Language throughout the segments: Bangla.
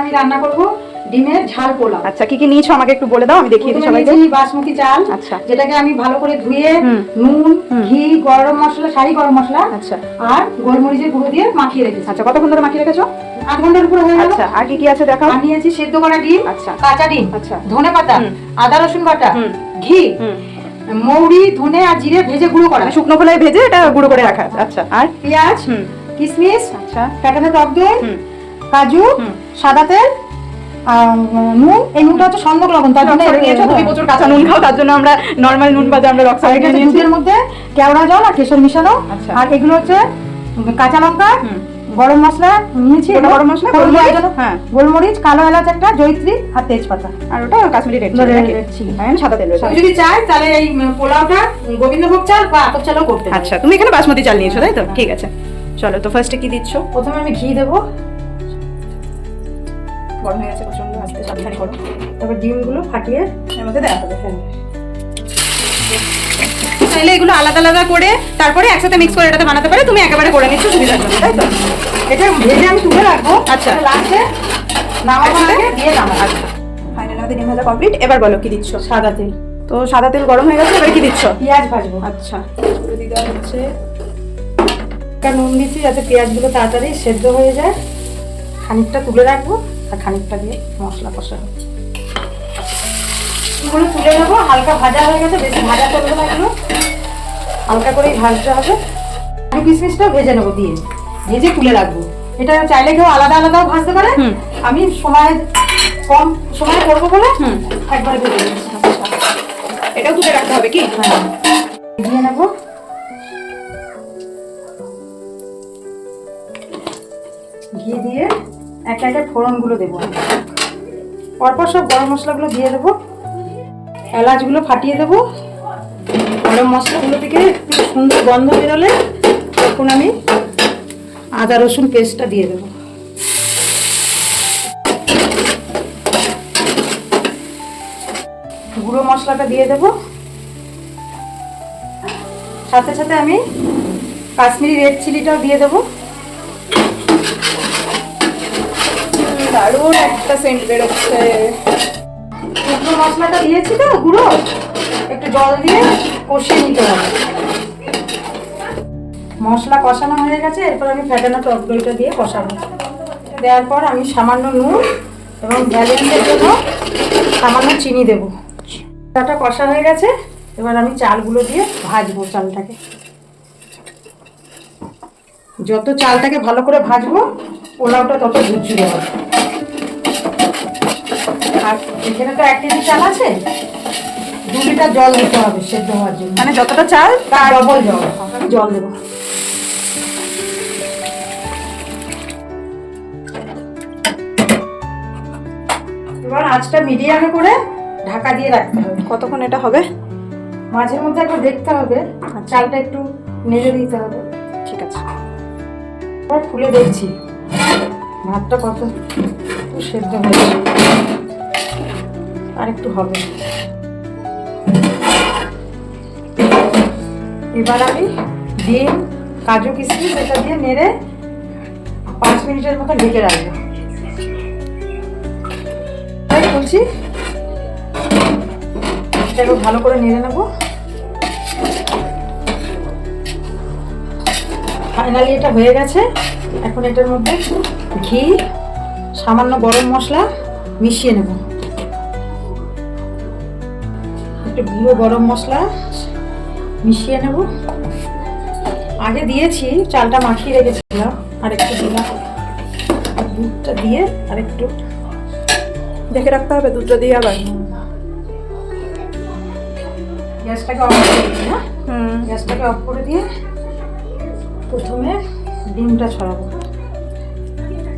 আমি রান্না করব ডিমের ঝাল পোলাও। আচ্ছা কি কি নিয়েছো আমাকে একটু বলে দাও আমি দেখিয়ে দিই সবাইকে। নিয়েছি বাসমতি চাল আচ্ছা। যেটাকে আমি ভালো করে ধুয়ে নুন ঘি গরম মশলা শাহি গরম মশলা আচ্ছা। আর গোলমরিচের গুঁড়ো দিয়ে মাখিয়ে রেখেছি। আচ্ছা কতক্ষণ ধরে মাখিয়ে রেখেছো? আধ ঘণ্টার উপরে হয়ে গেল। আচ্ছা আর কি কি আছে দেখাও। আর নিয়েছি সেদ্ধ করা ডিম আচ্ছা। কাঁচা ডিম আচ্ছা। ধনে পাতা আদা রসুন বাটা ঘি মৌরি ধনে আর জিরে ভেজে গুঁড়ো করা। মানে শুকনো খোলায় ভেজে এটা গুঁড়ো করে রাখা আচ্ছা আর? পেঁয়াজ কিশমিশ আচ্ছা। কাটানো টক দই কাজু সাদা তেল আর নুন এই নুনটা হচ্ছে সন্দক লবণ তার জন্য নিয়েছো তুমি প্রচুর কাঁচা নুন খাও তার জন্য আমরা নর্মাল নুন বাদে আমরা এটা দুধের মধ্যে কেওড়া জল আর কেশর মিশানো। আচ্ছা। আর এগুলো হচ্ছে কাঁচা লঙ্কা গরম মশলা নিয়েছি গরম মশলা, হ্যাঁ। গোলমরিচ কালো এলাচ একটা জয়িত্রী আর তেজপাতা। আর ওটা কাশ্মীরি রেড চিলি হ্যাঁ সাদা তেল রয়েছে। যদি চাই তাহলে এই পোলাওটা গোবিন্দভোগ চাল বা আতপ চালও করতে আচ্ছা তুমি এখানে বাসমতি চাল নিয়েছো তাই তো? ঠিক আছে। চলো তো ফার্স্টে কি দিচ্ছ? প্রথমে আমি ঘি দেবো। গরম হয়ে গেছে প্রচণ্ড আস্তে সাবধানে করো। তারপর ডিমগুলো ফাটিয়ে এর মধ্যে দেওয়া হবে হ্যাঁ। চাইলে এগুলো আলাদা আলাদা করে তারপরে একসাথে মিক্স করে এটাতে বানাতে পারে তুমি একেবারে করে নিচ্ছ সুবিধার জন্য তাই তো? এটা ভেজে আমি তুলে রাখব আচ্ছা। লাস্টে নামাবার আগে দিয়ে নামাবো। আচ্ছা। ফাইনালি আমাদের ডিম ভাজা কমপ্লিট এবার বলো কি দিচ্ছ? সাদা তেল। তো সাদা তেল গরম হয়ে গেছে এবারে কি দিচ্ছ? পেঁয়াজ ভাজবো। আচ্ছা। দেওয়া হচ্ছে একটা নুন দিচ্ছি যাতে পেঁয়াজগুলো তাড়াতাড়ি সেদ্ধ হয়ে যায়। খানিকটা তুলে রাখব। আর খানিকটা দিয়ে মশলা কষাবো। এগুলো তুলে নেব হালকা ভাজা হয়ে গেছে বেশি ভাজা করব না এগুলো। হালকা করেই ভাজতে হবে। আলু কিশমিশটাও ভেজে নেব দিয়ে ভেজে তুলে রাখব। এটা চাইলে কেউ আলাদা আলাদাও ভাজতে পারে। আমি সময় কম সময় করব বলে। একবারে ভেজে এটাও তুলে রাখতে হবে কি? হ্যাঁ। দিয়ে নেব। একে একে ফোড়নগুলো দেবো। পরপর সব গরম মশলাগুলো দিয়ে দেবো। এলাচগুলো ফাটিয়ে দেবো। গরম মশলাগুলো থেকে একটু সুন্দর গন্ধ বেরোলে তখন আমি আদা, রসুন পেস্টটা দিয়ে দেবো। গুঁড়ো মশলাটা দিয়ে দেবো। সাথে সাথে আমি কাশ্মীরি রেড চিলিটাও দিয়ে দেবো। দারুণ একটা সেন্ট বেরোচ্ছে। শুকনো মশলাটা দিয়েছি তো, গুঁড়ো। একটু জল দিয়ে কষিয়ে নিতে হবে। মশলা কষানো হয়ে গেছে, এরপর আমি ফ্যাটানো টক দইটা দিয়ে কষাবো। দেওয়ার পর আমি সামান্য নুন এবং ব্যালেন্সের জন্য সামান্য চিনি দেবো। চালটা কষা হয়ে গেছে, এবার আমি চালগুলো দিয়ে ভাজবো চালটাকে। যত চালটাকে ভালো করে ভাজবো, পোলাওটা তত ঝুরঝুরে হবে। আর এখানে তো এক কেজি চাল আছে। দু লিটার জল দিতে হবে সেদ্ধ হওয়ার জন্য। মানে যতটা চাল তার ডবল জল। জল দেবো। এবার আঁচটা মিডিয়ামে করে ঢাকা দিয়ে রাখতে হবে। কতক্ষণ এটা হবে? মাঝে মধ্যে একবার দেখতে হবে চালটা একটু নেড়ে দিতে হবে। ঠিক আছে। এবার খুলে দেখছি। ভাতটা কত? সেদ্ধ হয়েছে। আর একটু হবে। এবার আমি ডিম, কাজু কিশমিশ এটা দিয়ে নেড়ে পাঁচ মিনিটের মতো ঢেকে রাখব। তাই বলছি এটাকে ভালো করে নেড়ে নেব। ফাইনালি এটা হয়ে গেছে। এখন এটার মধ্যে ঘি, সামান্য গরম মশলা মিশিয়ে নেব। একটু গুঁড়ো গরম মশলা মিশিয়ে নেব। আগে দিয়েছি চালটা মাখিয়ে রেখেছিলাম আর একটু দিলাম। দুধটা দিয়ে আর একটু দেখে রাখতে হবে দুধটা দিয়ে আবার। গ্যাসটাকে অফ করে দিই হ্যাঁ? হুম। গ্যাসটাকে অফ করে দিয়ে প্রথমে ডিমটা ছড়াবো।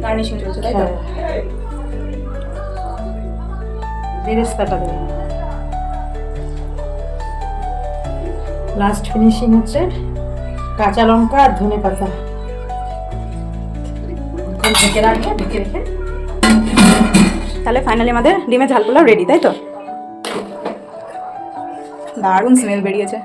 গার্নিশিং চলছে তাই তো? হ্যাঁ। বেরেস্তাটা দেবো লাস্ট ফিনিশিং হচ্ছে কাঁচা লঙ্কা আর ধনে পাতা। তাহলে ফাইনালি আমাদের ডিমের ঝালগুলো রেডি তাই তো? দারুণ স্মেল বেরিয়েছে।